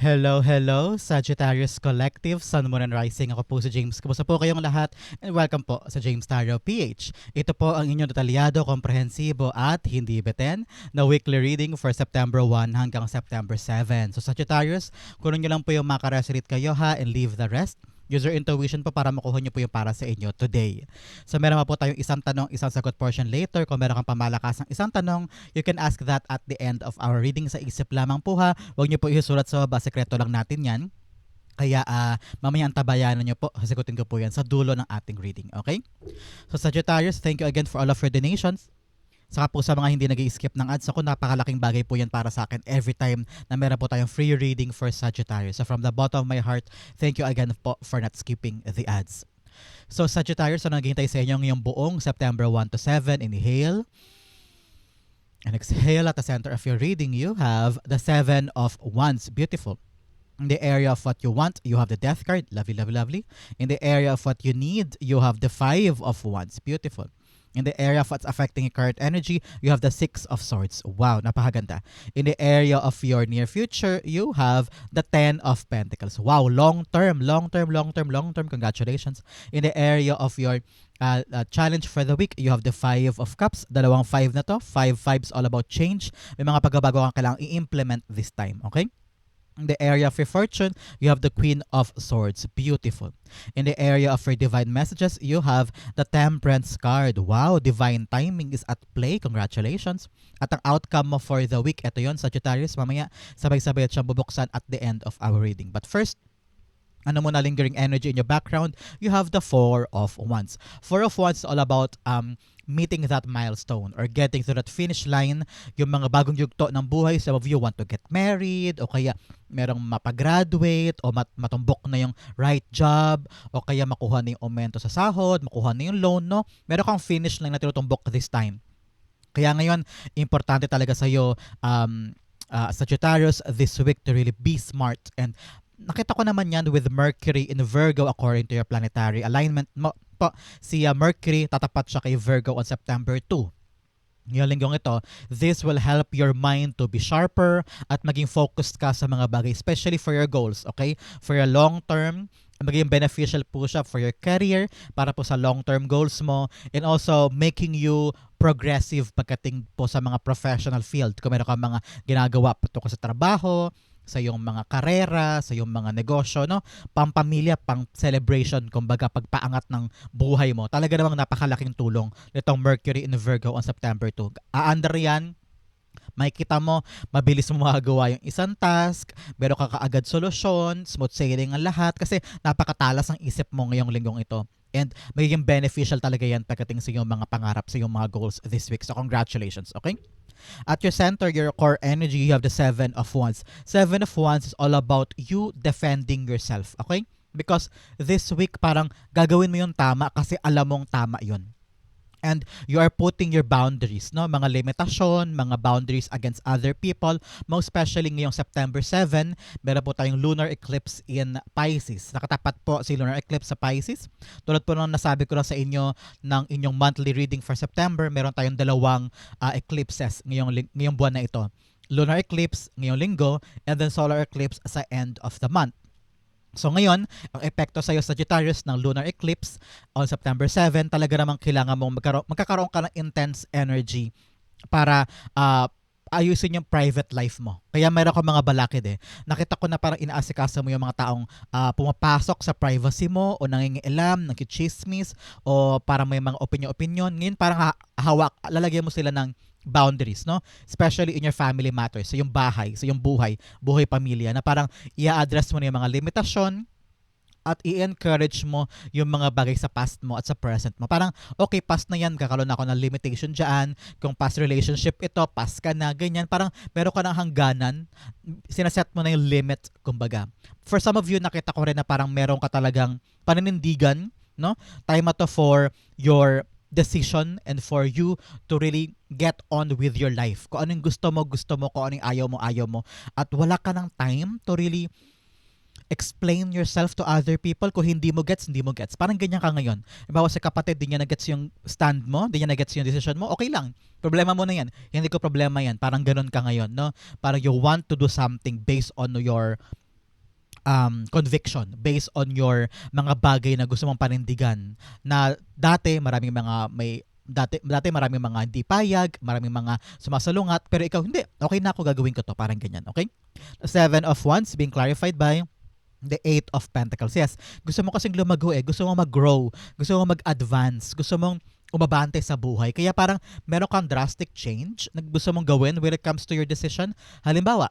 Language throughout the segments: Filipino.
Hello, hello, Sagittarius Collective, Sun, Moon, and Rising. Ako po si James. Kumusta po kayong lahat? And welcome po sa James Tarot PH. Ito po ang inyong detalyado, komprehensibo at hindi beten na weekly reading for September 1 hanggang September 7. So Sagittarius, kunin nyo lang po yung makaresolate kayo ha and leave the rest. Use your intuition po para makuha nyo po yung para sa inyo today. So meron pa po tayong isang tanong, isang sagot portion later. Kung meron kang pamalakas ng isang tanong, you can ask that at the end of our reading sa isip lamang po ha. Huwag nyo po isulat sa baba, sekreto lang natin yan. Kaya ah mamaya ang tabayanan nyo po, sasagutin ko po yan sa dulo ng ating reading, okay? So Sagittarius, thank you again for all of your donations. Saka po sa mga hindi nag skip ng ads, ako napakalaking bagay po yan para sa akin every time na meron po tayong free reading for Sagittarius. So from the bottom of my heart, thank you again po for not skipping the ads. So Sagittarius, so naghihintay sa inyo ngayong buong September 1 to 7. Inhale. And exhale at the center of your reading, you have the Seven of Wands. Beautiful. In the area of what you want, you have the Death card. Lovely, lovely, lovely. In the area of what you need, you have the Five of Wands. Beautiful. In the area of what's affecting your current energy, you have the Six of Swords. Wow, napakaganda. In the area of your near future, you have the Ten of Pentacles. Wow, long term, long term, long term, long term. Congratulations. In the area of your uh, uh, challenge for the week, you have the Five of Cups. Dalawang five na to. Five fives all about change. May mga pagbabago kang kailangang i-implement this time. Okay? In the area of your fortune, you have the Queen of Swords. Beautiful. In the area of your divine messages, you have the Temperance card. Wow, divine timing is at play. Congratulations. At ang outcome mo for the week, ito yon Sagittarius. Mamaya, sabay-sabay at siyang bubuksan at the end of our reading. But first, ano mo na lingering energy in your background, you have the Four of Wands. Four of Wands is all about um, meeting that milestone or getting to that finish line. Yung mga bagong yugto ng buhay, some of you want to get married o kaya merong mapagraduate o mat- matumbok na yung right job o kaya makuha na yung aumento sa sahod, makuha na yung loan, no? Meron kang finish line na tinutumbok this time. Kaya ngayon, importante talaga sa'yo, um, uh, Sagittarius, this week to really be smart and nakita ko naman yan with Mercury in Virgo according to your planetary alignment mo po. Si uh, Mercury, tatapat siya kay Virgo on September 2. Ngayong linggong ito, this will help your mind to be sharper at maging focused ka sa mga bagay, especially for your goals, okay? For your long term, maging beneficial po siya for your career, para po sa long-term goals mo, and also making you progressive pagdating po sa mga professional field. Kung meron ka mga ginagawa patungkol sa trabaho, sa iyong mga karera, sa iyong mga negosyo, no? Pampamilya, pang celebration, kumbaga pagpaangat ng buhay mo. Talaga namang napakalaking tulong nitong Mercury in Virgo on September 2. Aandar yan, makikita mo, mabilis mo magagawa yung isang task, meron ka kaagad solusyon, smooth sailing ang lahat, kasi napakatalas ang isip mo ngayong linggong ito. And magiging beneficial talaga yan pagdating sa iyong mga pangarap, sa iyong mga goals this week. So congratulations, okay? At your center, your core energy, you have the Seven of Wands. Seven of Wands is all about you defending yourself, okay? Because this week parang gagawin mo yung tama kasi alam mong tama yun and you are putting your boundaries, no? Mga limitasyon, mga boundaries against other people, most especially ngayong September 7, meron po tayong lunar eclipse in Pisces. Nakatapat po si lunar eclipse sa Pisces. Tulad po nung nasabi ko lang sa inyo ng inyong monthly reading for September, meron tayong dalawang uh, eclipses ngayong, ngayong buwan na ito. Lunar eclipse ngayong linggo and then solar eclipse sa end of the month. So ngayon, ang epekto sa iyo Sagittarius ng lunar eclipse on September 7, talaga namang kailangan mong magkaroon, magkakaroon ka ng intense energy para uh, ayusin yung private life mo. Kaya mayroon ka mga balakid eh. Nakita ko na parang inaasikaso mo yung mga taong uh, pumapasok sa privacy mo o nangingialam, nagkichismis o parang may mga opinion-opinion. Ngayon parang hawak, lalagyan mo sila ng boundaries, no? Especially in your family matters, sa yung bahay, sa yung buhay, buhay pamilya, na parang i-address mo na yung mga limitasyon, at i-encourage mo yung mga bagay sa past mo at sa present mo. Parang, okay, past na yan, kakaroon ako ng limitation dyan. Kung past relationship ito, past ka na, ganyan. Parang meron ka ng hangganan, sinaset mo na yung limit, kumbaga. For some of you, nakita ko rin na parang meron ka talagang paninindigan, no? Time to for your decision and for you to really get on with your life. Kung anong gusto mo, gusto mo. Kung anong ayaw mo, ayaw mo. At wala ka ng time to really explain yourself to other people. Kung hindi mo gets, hindi mo gets. Parang ganyan ka ngayon. Bawa sa kapatid, di niya na-gets yung stand mo, di niya na-gets yung decision mo, okay lang. Problema mo na yan. Hindi ko problema yan. Parang ganun ka ngayon, no? Parang you want to do something based on your um, conviction based on your mga bagay na gusto mong panindigan na dati maraming mga may dati dati maraming mga hindi payag, maraming mga sumasalungat, pero ikaw hindi, okay na ako gagawin ko to, parang ganyan, okay? Seven of Wands being clarified by the Eight of Pentacles. Yes, gusto mo kasing lumago eh, gusto mo mag-grow, gusto mo mag-advance, gusto mong umabante sa buhay. Kaya parang meron kang drastic change na gusto mong gawin when it comes to your decision. Halimbawa,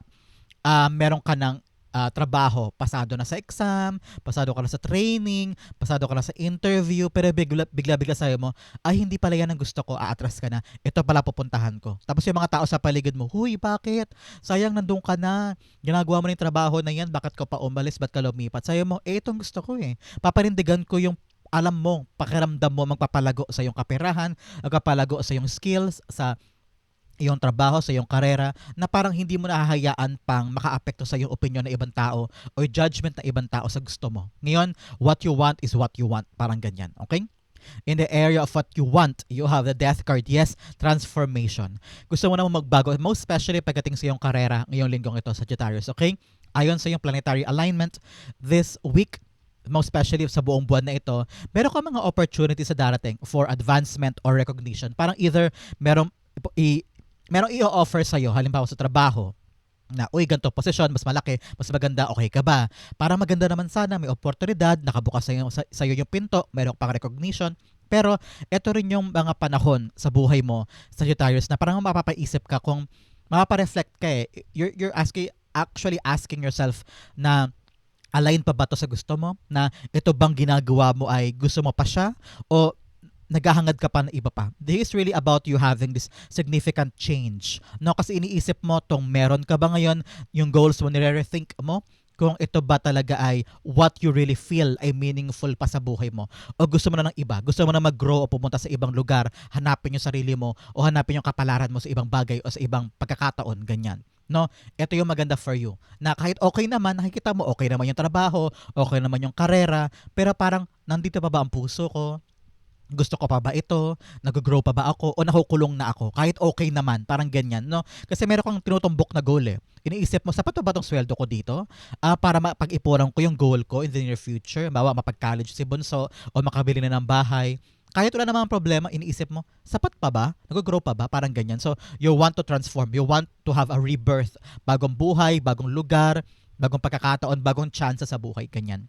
uh, meron ka ng uh, trabaho, pasado na sa exam, pasado ka na sa training, pasado ka na sa interview, pero bigla, bigla-bigla sa'yo mo, ay hindi pala yan ang gusto ko, aatras ka na, ito pala pupuntahan ko. Tapos yung mga tao sa paligid mo, huy, bakit? Sayang nandun ka na, ginagawa mo na yung trabaho na yan, bakit ka pa umalis, ba't ka lumipat? Sa'yo mo, eh, itong gusto ko eh. Paparindigan ko yung alam mo, pakiramdam mo magpapalago sa iyong kaperahan, magpapalago sa iyong skills, sa iyong trabaho, sa iyong karera, na parang hindi mo nahahayaan pang makaapekto sa iyong opinion ng ibang tao o judgment ng ibang tao sa gusto mo. Ngayon, what you want is what you want. Parang ganyan. Okay? In the area of what you want, you have the death card. Yes, transformation. Gusto mo na magbago, most especially pagdating sa iyong karera ngayong linggong ito, Sagittarius. Okay? Ayon sa iyong planetary alignment, this week, most especially sa buong buwan na ito, meron ka mga opportunities sa darating for advancement or recognition. Parang either meron i, merong i-offer sa'yo, halimbawa sa trabaho, na, uy, ganito posisyon, mas malaki, mas maganda, okay ka ba? Para maganda naman sana, may oportunidad, nakabukas sa'yo, sa, sa'yo yung pinto, mayroong pang recognition, pero ito rin yung mga panahon sa buhay mo, Sagittarius, na parang mapapaisip ka kung mapapareflect ka eh. You're, you're asking, actually asking yourself na align pa ba to sa gusto mo? Na ito bang ginagawa mo ay gusto mo pa siya? O naghahangad ka pa ng iba pa. This is really about you having this significant change. No, kasi iniisip mo tong meron ka ba ngayon, yung goals mo, nire-rethink mo, kung ito ba talaga ay what you really feel ay meaningful pa sa buhay mo. O gusto mo na ng iba, gusto mo na mag-grow o pumunta sa ibang lugar, hanapin yung sarili mo o hanapin yung kapalaran mo sa ibang bagay o sa ibang pagkakataon, ganyan. No, ito yung maganda for you. Na kahit okay naman, nakikita mo okay naman yung trabaho, okay naman yung karera, pero parang nandito pa ba ang puso ko? Gusto ko pa ba ito? Nag-grow pa ba ako? O nakukulong na ako? Kahit okay naman, parang ganyan, no? Kasi meron kang tinutumbok na goal eh. Iniisip mo, sapat ba itong sweldo ko dito? Uh, para mapag-ipuran ko yung goal ko in the near future. Bawa, mapag-college si Bunso o makabili na ng bahay. Kahit wala namang problema, iniisip mo, sapat pa ba? Nag-grow pa ba? Parang ganyan. So, you want to transform. You want to have a rebirth. Bagong buhay, bagong lugar, bagong pagkakataon, bagong chance sa buhay. Ganyan.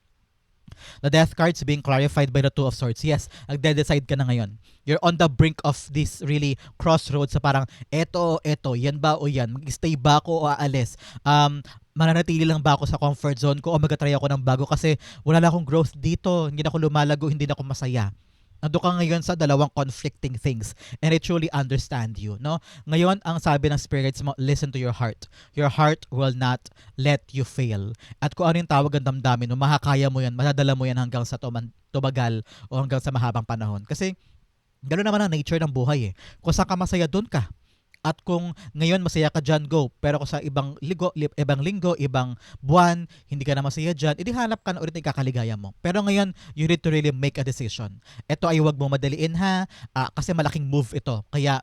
The death cards being clarified by the Two of Swords. Yes, nagde-decide ka na ngayon. You're on the brink of this really crossroads sa parang, eto, eto, yan ba o yan? Mag-stay ba ako o aalis? Um, mananatili lang ba ako sa comfort zone ko o mag-try ako ng bago kasi wala na akong growth dito, hindi na ako lumalago, hindi na ako masaya nando ka ngayon sa dalawang conflicting things and I truly understand you no? Ngayon ang sabi ng spirits mo listen to your heart. Your heart will not let you fail. At kung ano yung tawag ang damdamin mo mahakaya mo yan madadala mo yan hanggang sa tuman, tumagal o hanggang sa mahabang panahon. Kasi ganoon naman ang nature ng buhay eh. Kung saan ka masaya doon ka at kung ngayon masaya ka dyan, go. Pero kung sa ibang linggo, ibang linggo, ibang buwan, hindi ka na masaya dyan, edi hanap ka na ulit ng kakaligaya mo. Pero ngayon, you need to really make a decision. Ito ay huwag mo madaliin ha, uh, kasi malaking move ito. Kaya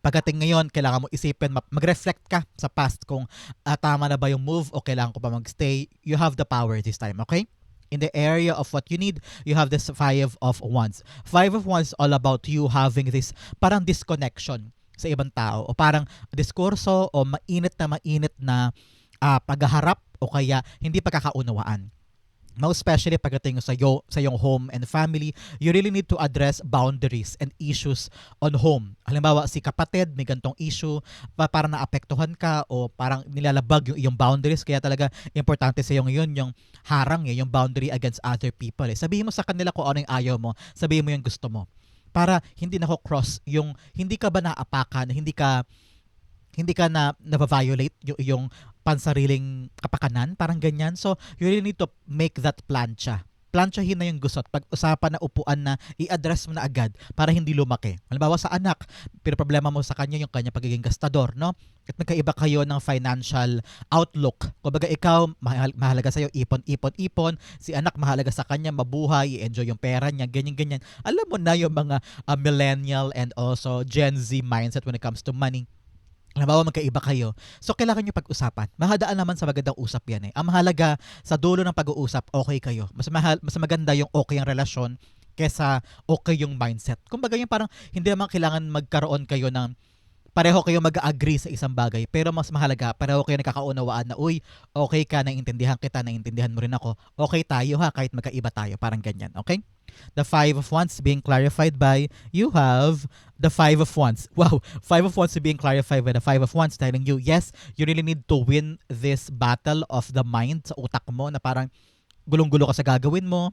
pagdating ngayon, kailangan mo isipin, mag-reflect ka sa past kung uh, tama na ba yung move o kailangan ko pa mag-stay. You have the power this time, okay? In the area of what you need, you have this five of wands. Five of wands all about you having this parang disconnection sa ibang tao o parang diskurso o mainit na mainit na uh, pagharap o kaya hindi pagkakaunawaan most especially pagdating sa yo sa yung home and family, you really need to address boundaries and issues on home. Halimbawa, si kapatid may gantong issue, pa para naapektuhan ka o parang nilalabag yung iyong boundaries, kaya talaga importante sa iyo ngayon yung harang eh, yung boundary against other people. Eh. Sabihin mo sa kanila kung ano yung ayaw mo, sabihin mo yung gusto mo. Para hindi na cross yung hindi ka ba naapakan, hindi ka hindi ka na na-violate yung, yung pansariling kapakanan, parang ganyan. So, you really need to make that plancha. Planchahin na yung gusot. Pag-usapan na upuan na i-address mo na agad para hindi lumaki. Halimbawa sa anak, pero problema mo sa kanya yung kanya pagiging gastador, no? At nagkaiba kayo ng financial outlook. Kumbaga ikaw, mahal, mahalaga sa'yo, ipon, ipon, ipon. Si anak, mahalaga sa kanya, mabuhay, i-enjoy yung pera niya, ganyan, ganyan. Alam mo na yung mga uh, millennial and also Gen Z mindset when it comes to money Halimbawa, magkaiba kayo. So, kailangan nyo pag-usapan. Mahadaan naman sa magandang usap yan eh. Ang mahalaga, sa dulo ng pag-uusap, okay kayo. Mas, mahal, mas maganda yung okay ang relasyon kesa okay yung mindset. Kumbaga yung parang hindi naman kailangan magkaroon kayo ng pareho kayo mag-agree sa isang bagay pero mas mahalaga pareho kayo nakakaunawaan na uy okay ka naiintindihan kita naiintindihan mo rin ako okay tayo ha kahit magkaiba tayo parang ganyan okay the five of wands being clarified by you have the five of wands. Wow five of wands being clarified by the five of wands telling you yes you really need to win this battle of the mind sa utak mo na parang gulong-gulo ka sa gagawin mo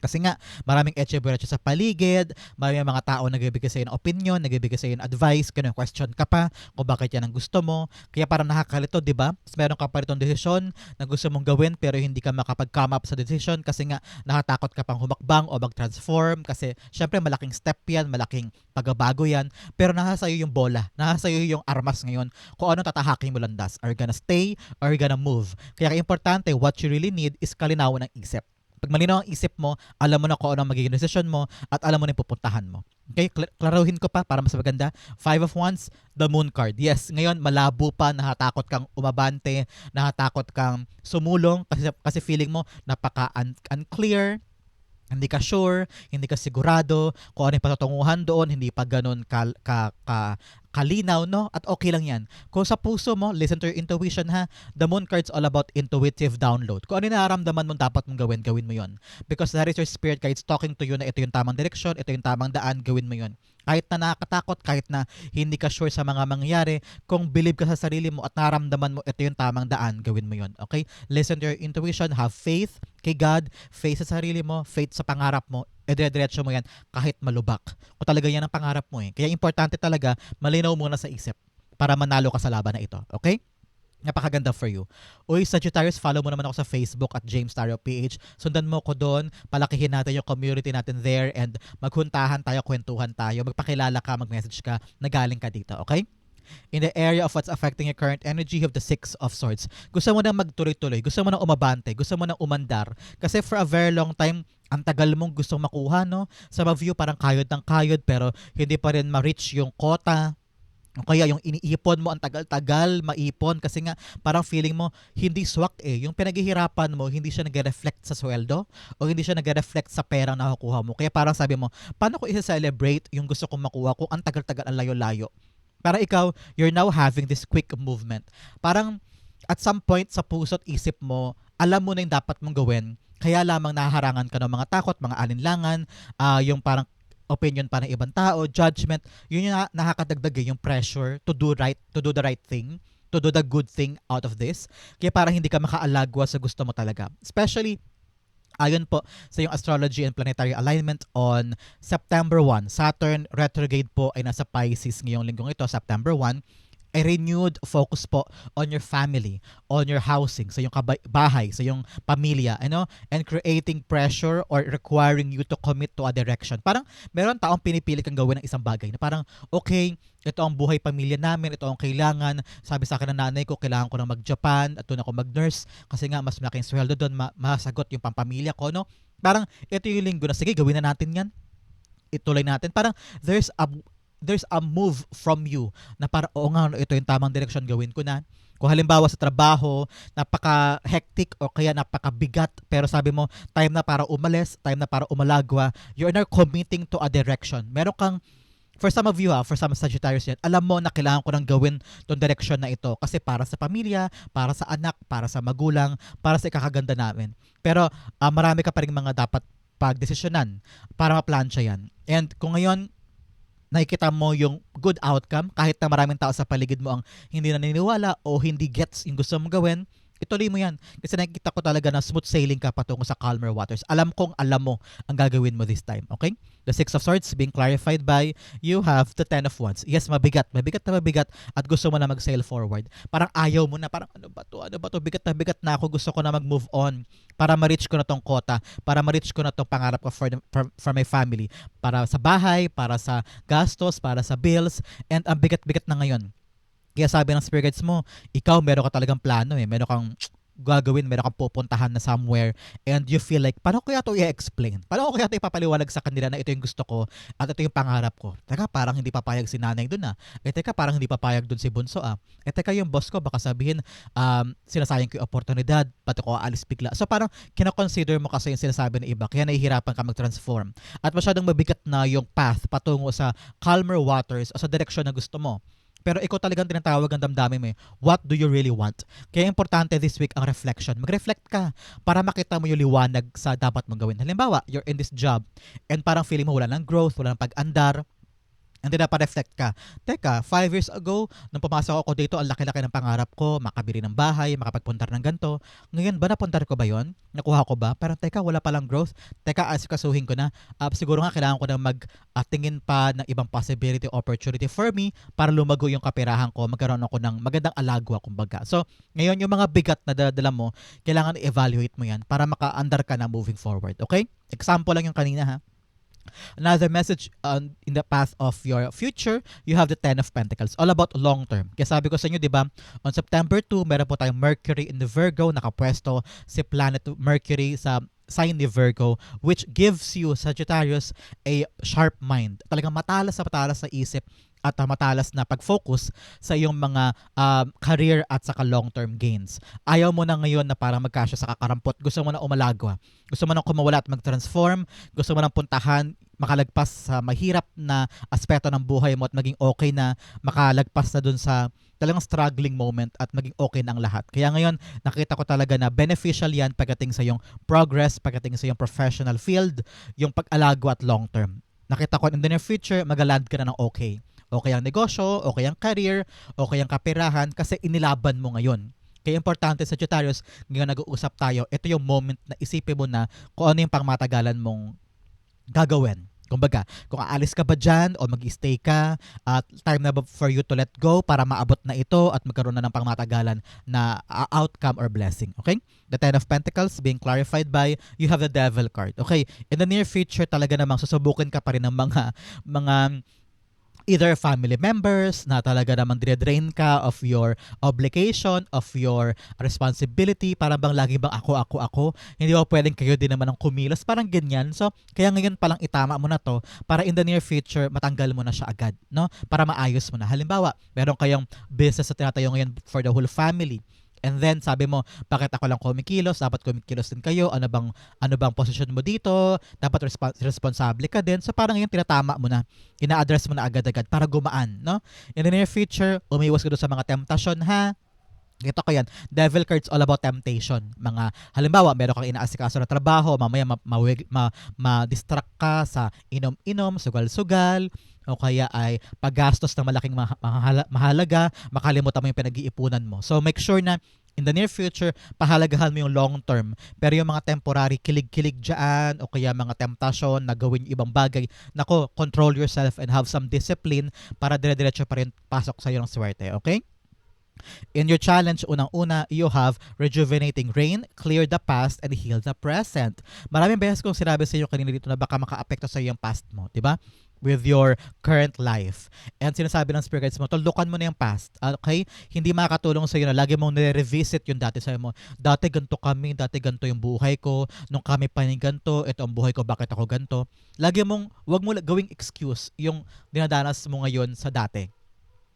kasi nga, maraming etche sa paligid, maraming mga tao nagbibigay sa'yo ng opinion, nagbibigay sa'yo ng advice, ganun, question ka pa kung bakit yan ang gusto mo. Kaya parang nakakalito, di ba? Meron ka pa rin desisyon na gusto mong gawin pero hindi ka makapag-come up sa decision kasi nga nakatakot ka pang humakbang o mag-transform kasi syempre malaking step yan, malaking pagbabago yan. Pero nasa sa'yo yung bola, nasa sa'yo yung armas ngayon kung ano tatahakin mo landas. Are you gonna stay or are you gonna move? Kaya importante, what you really need is kalinawan ng isip. Pag malinaw ang isip mo, alam mo na kung ano ang magiging decision mo at alam mo na yung pupuntahan mo. Okay, Kla- klaruhin ko pa para mas maganda. Five of Wands, the Moon card. Yes, ngayon malabo pa, nahatakot kang umabante, nahatakot kang sumulong kasi, kasi feeling mo napaka-unclear, hindi ka sure, hindi ka sigurado kung ano yung patutunguhan doon, hindi pa ganun ka, ka, ka, kalinaw, no? At okay lang yan. Kung sa puso mo, listen to your intuition ha. The moon card's all about intuitive download. Kung ano yung nararamdaman mo dapat mong gawin, gawin mo yon. Because that is your spirit guides talking to you na ito yung tamang direksyon, ito yung tamang daan, gawin mo yon. Kahit na nakakatakot, kahit na hindi ka sure sa mga mangyayari, kung believe ka sa sarili mo at nararamdaman mo ito yung tamang daan, gawin mo yon. Okay? Listen to your intuition, have faith kay God, faith sa sarili mo, faith sa pangarap mo, e dire-diretso mo yan kahit malubak. Kung talaga yan ang pangarap mo eh. Kaya importante talaga, malinaw muna sa isip para manalo ka sa laban na ito. Okay? Napakaganda for you. Uy, Sagittarius, follow mo naman ako sa Facebook at James Tario PH. Sundan mo ko doon. Palakihin natin yung community natin there and maghuntahan tayo, kwentuhan tayo. Magpakilala ka, mag-message ka na galing ka dito. Okay? In the area of what's affecting your current energy, have the Six of Swords. Gusto mo nang magtuloy-tuloy. Gusto mo nang umabante. Gusto mo nang umandar. Kasi for a very long time, ang tagal mong gustong makuha, no? Sa mga view, parang kayod ng kayod, pero hindi pa rin ma-reach yung quota, o kaya yung iniipon mo ang tagal-tagal maipon kasi nga parang feeling mo hindi swak eh. Yung pinaghihirapan mo hindi siya nagre-reflect sa sweldo o hindi siya nagre-reflect sa perang nakukuha mo. Kaya parang sabi mo, paano ko i-celebrate yung gusto kong makuha kung ang tagal-tagal ang layo-layo? Para ikaw, you're now having this quick movement. Parang at some point sa puso at isip mo, alam mo na yung dapat mong gawin. Kaya lamang nahaharangan ka ng mga takot, mga alinlangan, uh, yung parang opinion pa ng ibang tao, judgment, yun yung nakakadagdag eh, yung pressure to do right, to do the right thing, to do the good thing out of this. Kaya para hindi ka makaalagwa sa gusto mo talaga. Especially Ayon po sa yung astrology and planetary alignment on September 1, Saturn retrograde po ay nasa Pisces ngayong linggong ito, September 1 a renewed focus po on your family, on your housing, sa yung bahay, sa yung pamilya, ano, and creating pressure or requiring you to commit to a direction. Parang meron taong pinipili kang gawin ng isang bagay na parang, okay, ito ang buhay pamilya namin, ito ang kailangan. Sabi sa akin ng nanay ko, kailangan ko na mag-Japan at doon ako mag-nurse kasi nga mas malaking sweldo doon, ma- masagot yung pampamilya ko, no? Parang ito yung linggo na, sige, gawin na natin yan ituloy natin. Parang there's a there's a move from you na para oo nga ito yung tamang direction gawin ko na kung halimbawa sa trabaho napaka hectic o kaya napaka bigat pero sabi mo time na para umalis time na para umalagwa you're now committing to a direction meron kang for some of you ha, for some Sagittarius yan, alam mo na kailangan ko nang gawin tong direction na ito kasi para sa pamilya, para sa anak, para sa magulang, para sa ikakaganda namin. Pero uh, marami ka pa rin mga dapat pagdesisyonan para ma-plancha yan. And kung ngayon, nakikita mo yung good outcome kahit na maraming tao sa paligid mo ang hindi naniniwala o hindi gets yung gusto mong gawin, ituloy mo yan. Kasi nakikita ko talaga na smooth sailing ka patungo sa calmer waters. Alam kong alam mo ang gagawin mo this time. Okay? The Six of Swords being clarified by you have the Ten of Wands. Yes, mabigat. Mabigat na mabigat at gusto mo na mag-sail forward. Parang ayaw mo na. Parang ano ba to? Ano ba to? Bigat na bigat na ako. Gusto ko na mag-move on para ma-reach ko na tong quota. Para ma-reach ko na tong pangarap ko for, the, for, for my family. Para sa bahay, para sa gastos, para sa bills. And ang bigat-bigat na ngayon kaya sabi ng spirit guides mo, ikaw meron ka talagang plano eh. Meron kang gagawin, meron kang pupuntahan na somewhere and you feel like, paano ko kaya ito i-explain? Paano ko kaya ito ipapaliwanag sa kanila na ito yung gusto ko at ito yung pangarap ko? Teka, parang hindi papayag si nanay dun ah. Eh teka, parang hindi papayag dun si Bunso ah. Eh teka, yung boss ko baka sabihin, um, sinasayang ko yung oportunidad, pati ko aalis bigla. So parang kinakonsider mo kasi yung sinasabi ng iba, kaya nahihirapan ka mag-transform. At masyadong mabigat na yung path patungo sa calmer waters o sa direksyon na gusto mo. Pero ikaw talagang tinatawag ang damdamin mo eh. What do you really want? Kaya importante this week ang reflection. Mag-reflect ka para makita mo yung liwanag sa dapat mong gawin. Halimbawa, you're in this job and parang feeling mo wala ng growth, wala ng pag-andar, And then reflect ka. Teka, five years ago, nung pumasok ako dito, ang laki-laki ng pangarap ko, makabili ng bahay, makapagpuntar ng ganto. Ngayon ba napuntar ko ba yon? Nakuha ko ba? Pero teka, wala palang growth. Teka, asikasuhin ko na. Uh, siguro nga kailangan ko na mag-tingin uh, pa ng ibang possibility, opportunity for me para lumago yung kapirahan ko, magkaroon ako ng magandang alagwa, kumbaga. So, ngayon yung mga bigat na dala mo, kailangan i-evaluate mo yan para maka-andar ka na moving forward. Okay? Example lang yung kanina ha. Another message on in the path of your future, you have the Ten of Pentacles. All about long term. Kaya sabi ko sa inyo, di ba, on September 2, meron po tayong Mercury in the Virgo, nakapwesto si planet Mercury sa sign ni Virgo which gives you Sagittarius a sharp mind. Talagang matalas sa matalas sa isip at uh, matalas na pag-focus sa iyong mga uh, career at saka long-term gains. Ayaw mo na ngayon na parang magkasya sa kakarampot. Gusto mo na umalagwa. Gusto mo na kumawala at mag-transform. Gusto mo na puntahan makalagpas sa mahirap na aspeto ng buhay mo at maging okay na makalagpas na dun sa talagang struggling moment at maging okay na ang lahat. Kaya ngayon, nakita ko talaga na beneficial yan pagdating sa yung progress, pagdating sa yung professional field, yung pag-alago at long term. Nakita ko in the near future, magaland ka na ng okay okay ang negosyo, okay ang career, okay ang kapirahan kasi inilaban mo ngayon. Kaya importante sa Sagittarius, ngayon nag-uusap tayo, ito yung moment na isipin mo na kung ano yung pangmatagalan mong gagawin. Kumbaga, kung aalis ka ba dyan o mag-stay ka, at time na ba for you to let go para maabot na ito at magkaroon na ng pangmatagalan na uh, outcome or blessing. Okay? The Ten of Pentacles being clarified by you have the Devil card. Okay? In the near future talaga namang susubukin ka pa rin ng mga mga either family members na talaga namang dire-drain ka of your obligation, of your responsibility, para bang lagi bang ako, ako, ako, hindi ba pwedeng kayo din naman ang kumilos, parang ganyan. So, kaya ngayon palang itama mo na to para in the near future, matanggal mo na siya agad, no? Para maayos mo na. Halimbawa, meron kayong business na tinatayo ngayon for the whole family And then sabi mo, bakit ako lang kumikilos? Dapat kumikilos din kayo. Ano bang ano bang posisyon mo dito? Dapat resp- responsable ka din. So parang yung tinatama mo na. Ina-address mo na agad-agad para gumaan, no? In the near future, umiwas ka doon sa mga temptasyon ha. Ito ko yan, devil cards all about temptation. Mga, halimbawa, meron kang inaasikaso na trabaho, mamaya ma-distract ma, ma, ma ka sa inom-inom, sugal-sugal, o kaya ay paggastos ng malaking mahalaga, makalimutan mo yung pinag-iipunan mo. So make sure na in the near future, pahalagahan mo yung long term. Pero yung mga temporary kilig-kilig dyan o kaya mga temptasyon na gawin yung ibang bagay, nako, control yourself and have some discipline para dire-diretso pa rin pasok sa iyo ng swerte. Okay? In your challenge, unang-una, you have rejuvenating rain, clear the past, and heal the present. Maraming beses kong sinabi sa inyo kanina dito na baka maka-apekto sa iyo yung past mo, di ba? With your current life. And sinasabi ng spirit guides mo, tuldukan mo na yung past. Okay? Hindi makakatulong sa iyo na lagi mong nire-revisit yung dati. Sabi mo, dati ganto kami, dati ganto yung buhay ko, nung kami pa ni ganto, ito ang buhay ko, bakit ako ganto. Lagi mong, wag mo gawing excuse yung dinadanas mo ngayon sa dati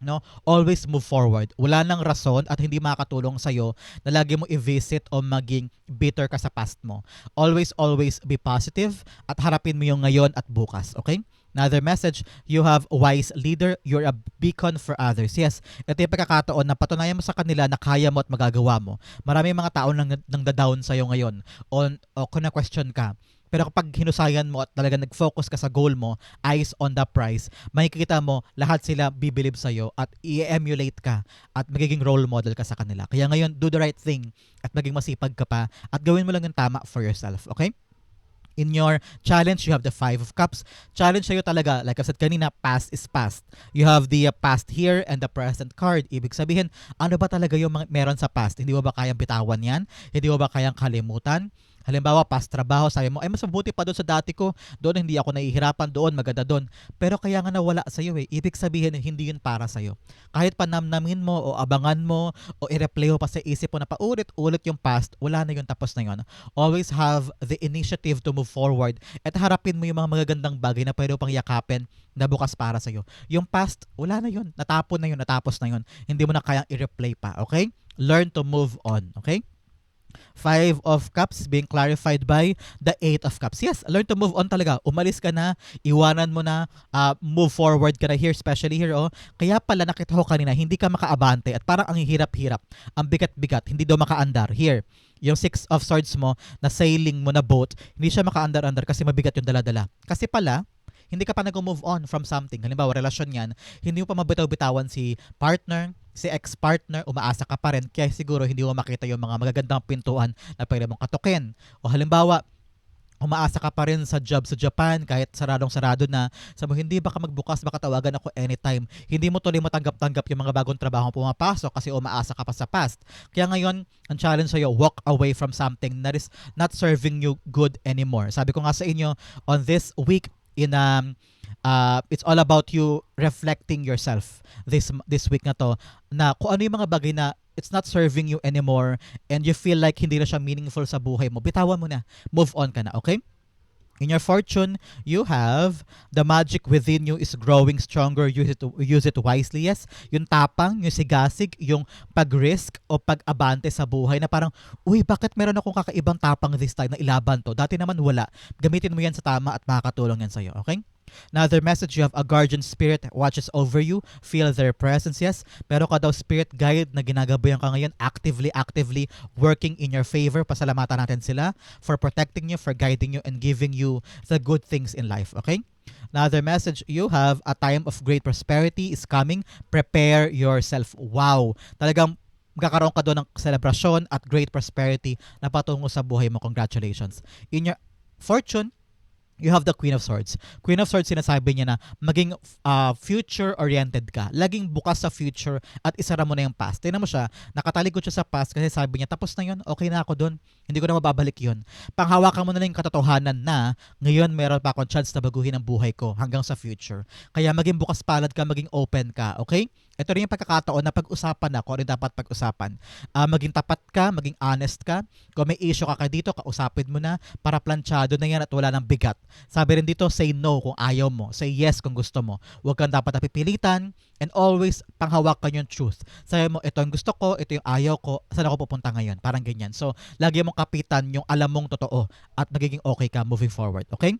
no? Always move forward. Wala nang rason at hindi makakatulong sa iyo na lagi mo i-visit o maging bitter ka sa past mo. Always always be positive at harapin mo yung ngayon at bukas, okay? Another message, you have a wise leader, you're a beacon for others. Yes, ito yung pagkakataon na patunayan mo sa kanila na kaya mo at magagawa mo. Marami mga tao nang, nang da-down sa'yo ngayon o, o kung na-question ka pero kapag hinusayan mo at talaga nag-focus ka sa goal mo, eyes on the prize, makikita mo lahat sila bibilib sa'yo at i-emulate ka at magiging role model ka sa kanila. Kaya ngayon, do the right thing at maging masipag ka pa at gawin mo lang yung tama for yourself. Okay? In your challenge, you have the Five of Cups. Challenge sa'yo talaga, like I said kanina, past is past. You have the uh, past here and the present card. Ibig sabihin, ano ba talaga yung meron sa past? Hindi mo ba kayang bitawan yan? Hindi mo ba kayang kalimutan? Halimbawa, past trabaho, sabi mo, ay mas mabuti pa doon sa dati ko, doon hindi ako nahihirapan, doon maganda doon. Pero kaya nga nawala sa'yo eh. Ibig sabihin, hindi yun para sa'yo. Kahit panamnamin mo o abangan mo o i-replay mo pa sa isip mo na paulit-ulit yung past, wala na yun, tapos na yun. Always have the initiative to move forward at harapin mo yung mga magagandang bagay na pwede pang yakapin na bukas para sa'yo. Yung past, wala na yun. Natapon na yun, natapos na yun. Hindi mo na kayang i-replay pa, okay? Learn to move on, okay? Five of Cups being clarified by the Eight of Cups. Yes, learn to move on talaga. Umalis ka na, iwanan mo na, uh, move forward ka na here, especially here. Oh. Kaya pala nakita ko kanina, hindi ka makaabante at parang ang hirap-hirap, ang bigat-bigat, hindi daw makaandar. Here, yung Six of Swords mo, na sailing mo na boat, hindi siya makaandar-andar kasi mabigat yung dala-dala. Kasi pala, hindi ka pa nag-move on from something. Halimbawa, relasyon yan, hindi mo pa mabitaw-bitawan si partner, si ex-partner, umaasa ka pa rin, kaya siguro hindi mo makita yung mga magagandang pintuan na pwede mong katukin. O halimbawa, umaasa ka pa rin sa job sa Japan kahit saradong sarado na sa mo hindi baka magbukas baka tawagan ako anytime hindi mo tuloy matanggap-tanggap yung mga bagong trabaho pumapasok kasi umaasa ka pa sa past kaya ngayon ang challenge sa'yo walk away from something that is not serving you good anymore sabi ko nga sa inyo on this week in um, uh, it's all about you reflecting yourself this this week na to na kung ano yung mga bagay na it's not serving you anymore and you feel like hindi na siya meaningful sa buhay mo, bitawan mo na. Move on ka na, okay? In your fortune, you have the magic within you is growing stronger. Use it, use it wisely. Yes, yung tapang, yung sigasig, yung pag-risk o pag-abante sa buhay na parang, uy, bakit meron akong kakaibang tapang this time na ilaban to? Dati naman wala. Gamitin mo yan sa tama at makakatulong yan sa'yo. Okay? Another message, you have a guardian spirit watches over you. Feel their presence, yes. Pero ka daw spirit guide na ginagabayan ka ngayon, actively, actively working in your favor. Pasalamatan natin sila for protecting you, for guiding you, and giving you the good things in life, okay? Another message you have, a time of great prosperity is coming. Prepare yourself. Wow! Talagang magkakaroon ka doon ng celebration at great prosperity na patungo sa buhay mo. Congratulations. In your fortune, you have the Queen of Swords. Queen of Swords, sinasabi niya na maging uh, future-oriented ka. Laging bukas sa future at isara mo na yung past. Tingnan mo siya, nakatalikod siya sa past kasi sabi niya, tapos na yun, okay na ako dun. Hindi ko na mababalik yun. Panghawakan mo na lang yung katotohanan na ngayon meron pa akong chance na baguhin ang buhay ko hanggang sa future. Kaya maging bukas palad ka, maging open ka, okay? Ito rin yung pagkakataon na pag-usapan na kung ano dapat pag-usapan. Uh, maging tapat ka, maging honest ka. Kung may issue ka ka dito, kausapin mo na para planchado na yan at wala nang bigat. Sabi rin dito, say no kung ayaw mo. Say yes kung gusto mo. Huwag kang dapat napipilitan and always panghawakan yung truth. Sabi mo, ito ang gusto ko, ito yung ayaw ko, saan ako pupunta ngayon? Parang ganyan. So, lagi mong kapitan yung alam mong totoo at magiging okay ka moving forward. Okay?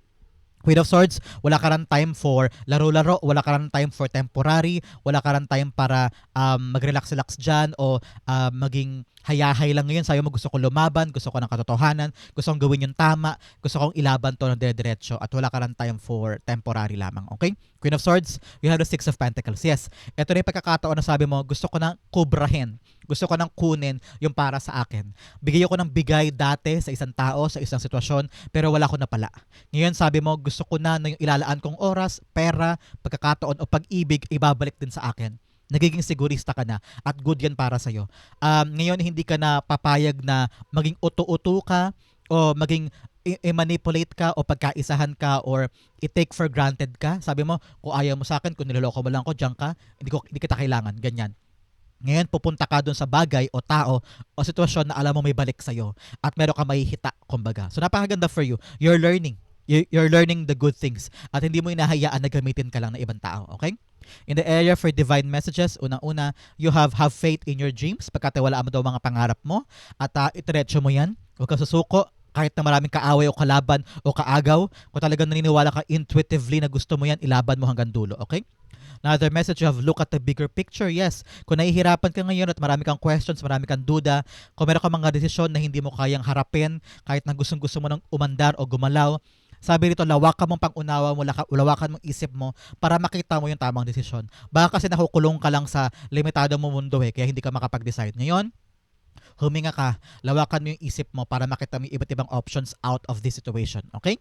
Queen of Swords, wala ka rin time for laro-laro, wala ka rin time for temporary, wala ka rin time para um, mag-relax-relax dyan o um, maging hayahay lang ngayon. Sabi mo, gusto ko lumaban, gusto ko ng katotohanan, gusto kong gawin yung tama, gusto kong ilaban to ng dire-diretso at wala ka rin time for temporary lamang. Okay? Queen of Swords, you have the Six of Pentacles. Yes, ito na yung pagkakataon na sabi mo, gusto ko nang kubrahin, gusto ko nang kunin yung para sa akin. Bigay ko ng bigay dati sa isang tao, sa isang sitwasyon, pero wala ko na pala. Ngayon sabi mo, gusto ko na, na yung ilalaan kong oras, pera, pagkakataon o pag-ibig, ibabalik din sa akin nagiging sigurista ka na at good yan para sa'yo. Um, ngayon, hindi ka na papayag na maging uto-uto ka o maging i-manipulate ka o pagkaisahan ka or i-take for granted ka. Sabi mo, kung ayaw mo sa akin, kung niloloko mo lang ako, diyan ka, hindi, ko, hindi kita kailangan. Ganyan. Ngayon, pupunta ka doon sa bagay o tao o sitwasyon na alam mo may balik sa'yo at meron ka mahihita, kumbaga. So, napakaganda for you. You're learning. You're learning the good things at hindi mo inahayaan na gamitin ka lang ng ibang tao. Okay? In the area for divine messages, unang-una, you have have faith in your dreams. Pagkatiwalaan mo daw mga pangarap mo at uh, itiretso mo yan. Huwag kang susuko kahit na maraming kaaway o kalaban o kaagaw. Kung talagang naniniwala ka intuitively na gusto mo yan, ilaban mo hanggang dulo. Okay? Another message you have look at the bigger picture. Yes, kung nahihirapan ka ngayon at marami kang questions, marami kang duda, kung meron kang mga desisyon na hindi mo kayang harapin, kahit na gustong gusto mo nang umandar o gumalaw, sabi rito, lawakan mong pangunawa mo, lawakan mong isip mo para makita mo yung tamang desisyon. Baka kasi nakukulong ka lang sa limitado mo mundo eh, kaya hindi ka makapag-decide. Ngayon, huminga ka, lawakan mo yung isip mo para makita mo yung iba't ibang options out of this situation. Okay?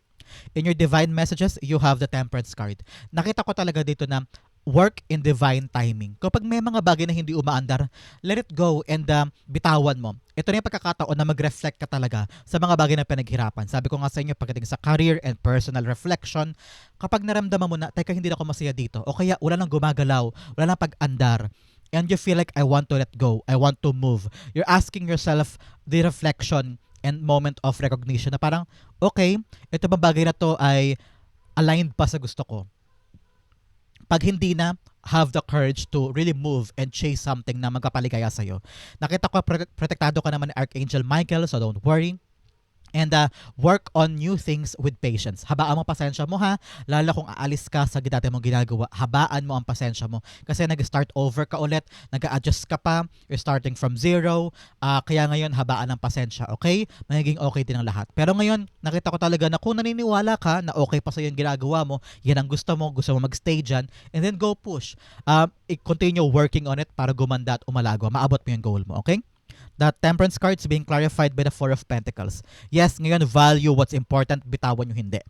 In your divine messages, you have the temperance card. Nakita ko talaga dito na work in divine timing. Kapag may mga bagay na hindi umaandar, let it go and um, bitawan mo. Ito na yung pagkakataon na mag-reflect ka talaga sa mga bagay na pinaghirapan. Sabi ko nga sa inyo, pagdating sa career and personal reflection, kapag naramdaman mo na, teka, hindi na ako masaya dito, o kaya wala nang gumagalaw, wala nang pag-andar, and you feel like I want to let go, I want to move, you're asking yourself the reflection and moment of recognition na parang, okay, ito bang bagay na to ay aligned pa sa gusto ko. Pag hindi na, have the courage to really move and chase something na magpapaligaya sa'yo. Nakita ko, prote- protektado ka naman ni Archangel Michael, so don't worry. And uh, work on new things with patience. Habaan mo pasensya mo ha. Lalo kung aalis ka sa dati mong ginagawa, habaan mo ang pasensya mo. Kasi nag-start over ka ulit, nag-adjust ka pa, you're starting from zero. Ah, kaya ngayon, habaan ang pasensya, okay? Magiging okay din ang lahat. Pero ngayon, nakita ko talaga na kung naniniwala ka na okay pa sa yung ginagawa mo, yan ang gusto mo, gusto mo mag-stay dyan, and then go push. Um, i-continue working on it para gumanda at umalago. Maabot mo yung goal mo, okay? The temperance card is being clarified by the Four of Pentacles. Yes, ngayon value what's important, bitawan nyo hindi.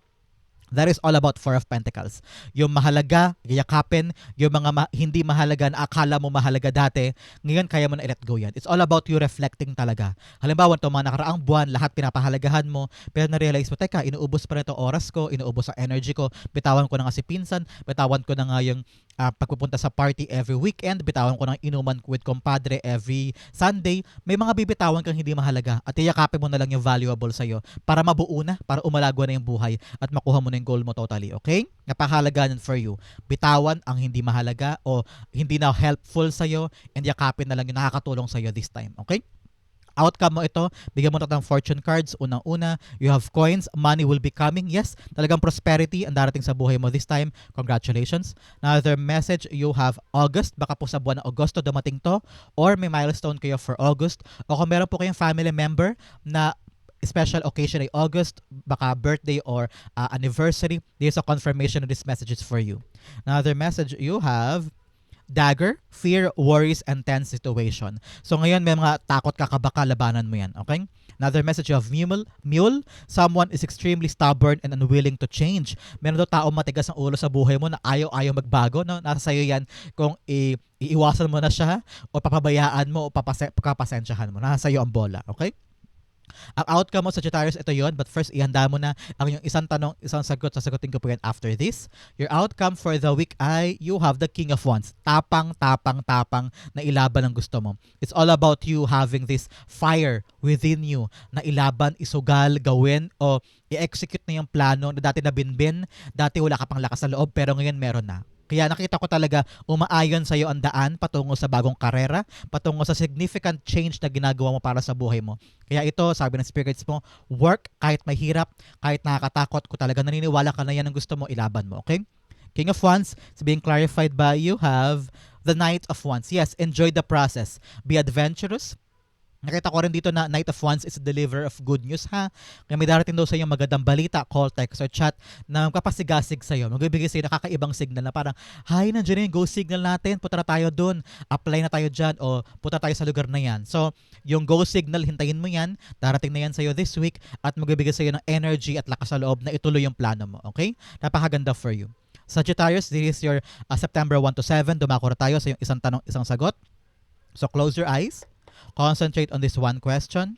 That is all about Four of Pentacles. Yung mahalaga, yakapin. Yung mga ma- hindi mahalaga na akala mo mahalaga dati, ngayon kaya mo na i-let go yan. It's all about you reflecting talaga. Halimbawa, ito mga nakaraang buwan, lahat pinapahalagahan mo, pero na-realize mo, teka, inuubos pa rin oras ko, inuubos ang energy ko, bitawan ko na nga si pinsan, bitawan ko na nga yung ah, pagpupunta sa party every weekend, bitawan ko ng inuman with compadre every Sunday, may mga bibitawan kang hindi mahalaga at iyakapin mo na lang yung valuable sa'yo para mabuo na, para umalago na yung buhay at makuha mo na yung goal mo totally, okay? Napakahalaga nun for you. Bitawan ang hindi mahalaga o hindi na helpful sa'yo and yakapin na lang yung nakakatulong sa'yo this time, okay? Outcome mo ito, bigyan mo na ng fortune cards. Unang-una, you have coins, money will be coming. Yes, talagang prosperity ang darating sa buhay mo this time. Congratulations. Another message, you have August. Baka po sa buwan ng Agosto dumating to or may milestone kayo for August. O kung meron po kayong family member na special occasion ay August, baka birthday or uh, anniversary, there's a confirmation of this message is for you. Another message, you have dagger, fear, worries, and tense situation. So ngayon may mga takot ka kabaka, labanan mo yan, okay? Another message of mule, mule, someone is extremely stubborn and unwilling to change. Meron daw tao matigas ang ulo sa buhay mo na ayaw-ayaw magbago, no? Nasa sayo yan kung i- iiwasan mo na siya o papabayaan mo o papase- papasensyahan mo. Nasa sayo ang bola, okay? Ang outcome mo Sagittarius, ito yon But first, ihanda mo na ang yung isang tanong, isang sagot. Sasagutin ko po yan after this. Your outcome for the week ay you have the King of Wands. Tapang, tapang, tapang na ilaban ang gusto mo. It's all about you having this fire within you na ilaban, isugal, gawin, o i-execute na yung plano na dati na binbin, dati wala ka pang lakas sa loob, pero ngayon meron na. Kaya nakita ko talaga umaayon sa iyo ang daan patungo sa bagong karera, patungo sa significant change na ginagawa mo para sa buhay mo. Kaya ito, sabi ng spirits mo, work kahit mahirap, kahit nakakatakot, kung talaga naniniwala ka na yan ang gusto mo, ilaban mo, okay? King of Wands is being clarified by you have the Knight of Wands. Yes, enjoy the process. Be adventurous, Nakita ko rin dito na Knight of Wands is a deliverer of good news ha. Kaya may darating daw sa iyo magandang balita, call, text, or chat na magpapasigasig sa iyo. Magbibigay sa iyo nakakaibang signal na parang, Hi, nandiyan na yung go signal natin. Punta na tayo doon. Apply na tayo dyan o punta tayo sa lugar na yan. So, yung go signal, hintayin mo yan. Darating na yan sa iyo this week at magbibigay sa iyo ng energy at lakas sa loob na ituloy yung plano mo. Okay? Napakaganda for you. Sagittarius, this is your uh, September 1 to 7. Dumako na tayo sa yung isang tanong, isang sagot. So, close your eyes. Concentrate on this one question.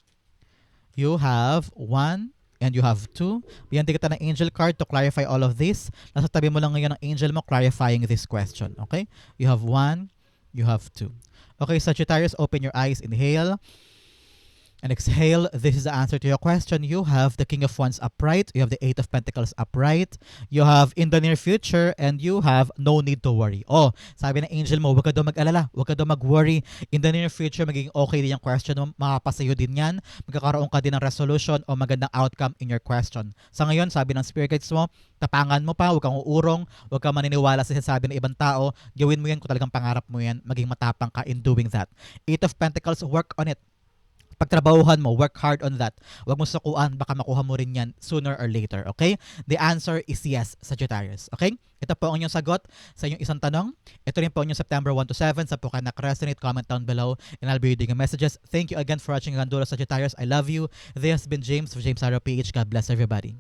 You have one and you have two. Bigyan kita ng angel card to clarify all of this. Nasa tabi mo lang ngayon ang angel mo clarifying this question. Okay? You have one, you have two. Okay, Sagittarius, open your eyes. Inhale. And exhale. This is the answer to your question. You have the King of Wands upright. You have the Eight of Pentacles upright. You have in the near future and you have no need to worry. Oh, sabi ng angel mo, huwag ka daw mag-alala. Huwag ka daw mag-worry. In the near future, magiging okay din yung question mo. Makapasayo din yan. Magkakaroon ka din ng resolution o magandang outcome in your question. Sa ngayon, sabi ng spirit guides mo, tapangan mo pa, huwag kang uurong, huwag kang maniniwala sa sinasabi ng ibang tao. Gawin mo yan kung talagang pangarap mo yan. Maging matapang ka in doing that. Eight of Pentacles, work on it pagtrabahuhan mo, work hard on that. Huwag mo sukuan, baka makuha mo rin yan sooner or later, okay? The answer is yes, Sagittarius, okay? Ito po ang inyong sagot sa inyong isang tanong. Ito rin po ang inyong September 1 to 7. Sa po kayo nak-resonate, comment down below and I'll be reading your messages. Thank you again for watching Gandula Sagittarius. I love you. This has been James of James Arrow PH. God bless everybody.